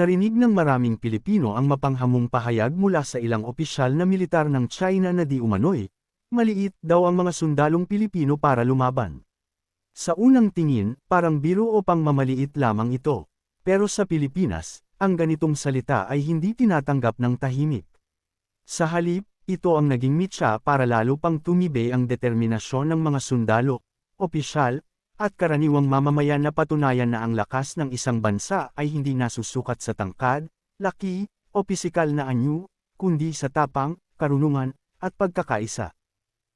narinig ng maraming Pilipino ang mapanghamong pahayag mula sa ilang opisyal na militar ng China na di umano'y, maliit daw ang mga sundalong Pilipino para lumaban. Sa unang tingin, parang biro o pangmamaliit lamang ito. Pero sa Pilipinas, ang ganitong salita ay hindi tinatanggap ng tahimik. Sa halip, ito ang naging mitya para lalo pang tumibe ang determinasyon ng mga sundalo, opisyal, at karaniwang mamamayan na patunayan na ang lakas ng isang bansa ay hindi nasusukat sa tangkad, laki, o pisikal na anyo, kundi sa tapang, karunungan, at pagkakaisa.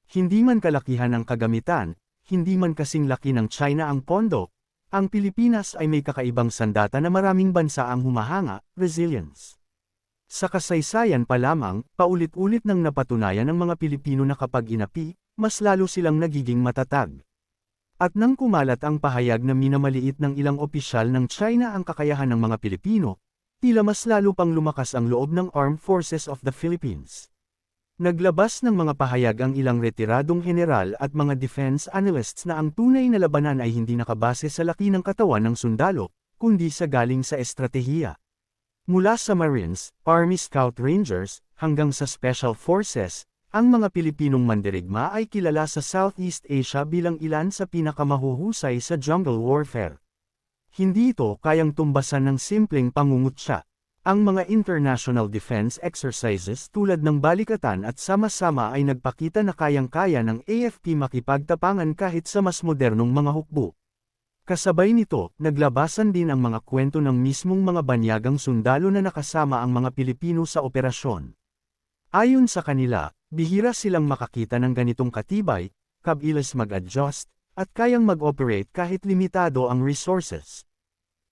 Hindi man kalakihan ang kagamitan, hindi man kasing laki ng China ang pondo, ang Pilipinas ay may kakaibang sandata na maraming bansa ang humahanga, resilience. Sa kasaysayan pa lamang, paulit-ulit nang napatunayan ng mga Pilipino na kapag inapi, mas lalo silang nagiging matatag. At nang kumalat ang pahayag na minamaliit ng ilang opisyal ng China ang kakayahan ng mga Pilipino, tila mas lalo pang lumakas ang loob ng Armed Forces of the Philippines. Naglabas ng mga pahayag ang ilang retiradong general at mga defense analysts na ang tunay na labanan ay hindi nakabase sa laki ng katawan ng sundalo, kundi sa galing sa estratehiya. Mula sa Marines, Army Scout Rangers, hanggang sa Special Forces, ang mga Pilipinong mandirigma ay kilala sa Southeast Asia bilang ilan sa pinakamahuhusay sa jungle warfare. Hindi ito kayang tumbasan ng simpleng pangungutya. Ang mga international defense exercises tulad ng balikatan at sama-sama ay nagpakita na kayang-kaya ng AFP makipagtapangan kahit sa mas modernong mga hukbo. Kasabay nito, naglabasan din ang mga kwento ng mismong mga banyagang sundalo na nakasama ang mga Pilipino sa operasyon. Ayon sa kanila, bihira silang makakita ng ganitong katibay, kabilas mag-adjust, at kayang mag-operate kahit limitado ang resources.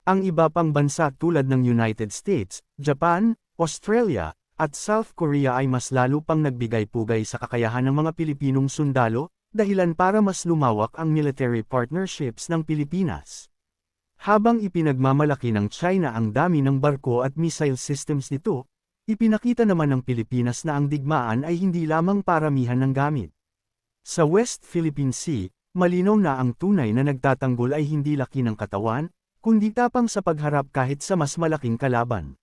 Ang iba pang bansa tulad ng United States, Japan, Australia, at South Korea ay mas lalo pang nagbigay-pugay sa kakayahan ng mga Pilipinong sundalo, dahilan para mas lumawak ang military partnerships ng Pilipinas. Habang ipinagmamalaki ng China ang dami ng barko at missile systems nito, Ipinakita naman ng Pilipinas na ang digmaan ay hindi lamang paramihan ng gamit. Sa West Philippine Sea, malinaw na ang tunay na nagtatanggol ay hindi laki ng katawan, kundi tapang sa pagharap kahit sa mas malaking kalaban.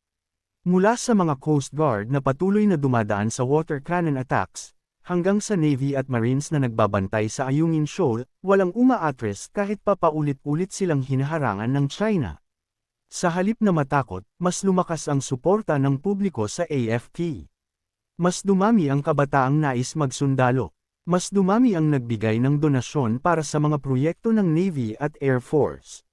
Mula sa mga Coast Guard na patuloy na dumadaan sa water cannon attacks, hanggang sa Navy at Marines na nagbabantay sa Ayungin Shoal, walang umaatres kahit pa paulit-ulit silang hinaharangan ng China. Sa halip na matakot, mas lumakas ang suporta ng publiko sa AFP. Mas dumami ang kabataang nais magsundalo. Mas dumami ang nagbigay ng donasyon para sa mga proyekto ng Navy at Air Force.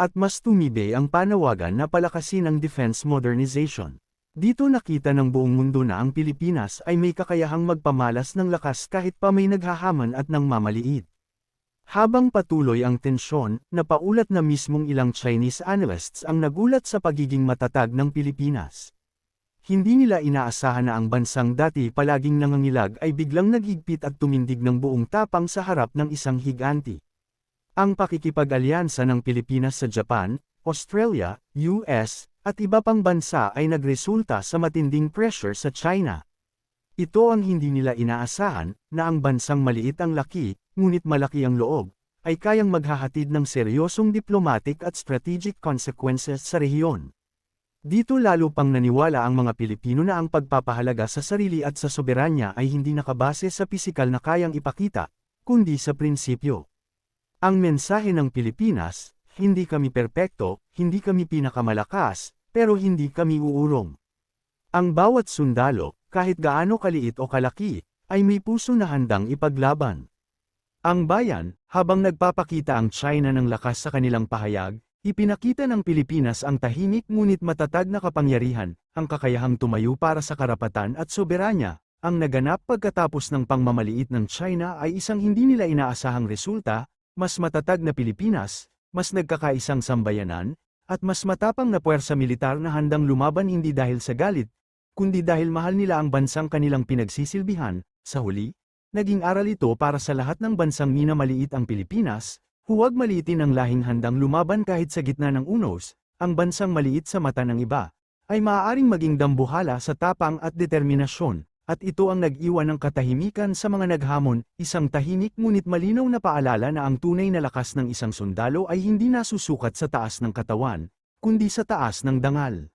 At mas tumibe ang panawagan na palakasin ang defense modernization. Dito nakita ng buong mundo na ang Pilipinas ay may kakayahang magpamalas ng lakas kahit pa may naghahaman at nang mamaliit. Habang patuloy ang tensyon, napaulat na mismong ilang Chinese analysts ang nagulat sa pagiging matatag ng Pilipinas. Hindi nila inaasahan na ang bansang dati palaging nangangilag ay biglang naghigpit at tumindig ng buong tapang sa harap ng isang higanti. Ang pakikipag-alyansa ng Pilipinas sa Japan, Australia, US, at iba pang bansa ay nagresulta sa matinding pressure sa China. Ito ang hindi nila inaasahan, na ang bansang maliit ang laki, ngunit malaki ang loob, ay kayang maghahatid ng seryosong diplomatic at strategic consequences sa rehiyon. Dito lalo pang naniwala ang mga Pilipino na ang pagpapahalaga sa sarili at sa soberanya ay hindi nakabase sa pisikal na kayang ipakita, kundi sa prinsipyo. Ang mensahe ng Pilipinas, hindi kami perpekto, hindi kami pinakamalakas, pero hindi kami uurong. Ang bawat sundalo, kahit gaano kaliit o kalaki, ay may puso na handang ipaglaban. Ang bayan, habang nagpapakita ang China ng lakas sa kanilang pahayag, ipinakita ng Pilipinas ang tahimik ngunit matatag na kapangyarihan, ang kakayahang tumayo para sa karapatan at soberanya. Ang naganap pagkatapos ng pangmamaliit ng China ay isang hindi nila inaasahang resulta, mas matatag na Pilipinas, mas nagkakaisang sambayanan, at mas matapang na puwersa militar na handang lumaban hindi dahil sa galit, kundi dahil mahal nila ang bansang kanilang pinagsisilbihan, sa huli, Naging aral ito para sa lahat ng bansang minamaliit ang Pilipinas, huwag maliitin ang lahing handang lumaban kahit sa gitna ng unos, ang bansang maliit sa mata ng iba, ay maaaring maging dambuhala sa tapang at determinasyon, at ito ang nag-iwan ng katahimikan sa mga naghamon, isang tahimik ngunit malinaw na paalala na ang tunay na lakas ng isang sundalo ay hindi nasusukat sa taas ng katawan, kundi sa taas ng dangal.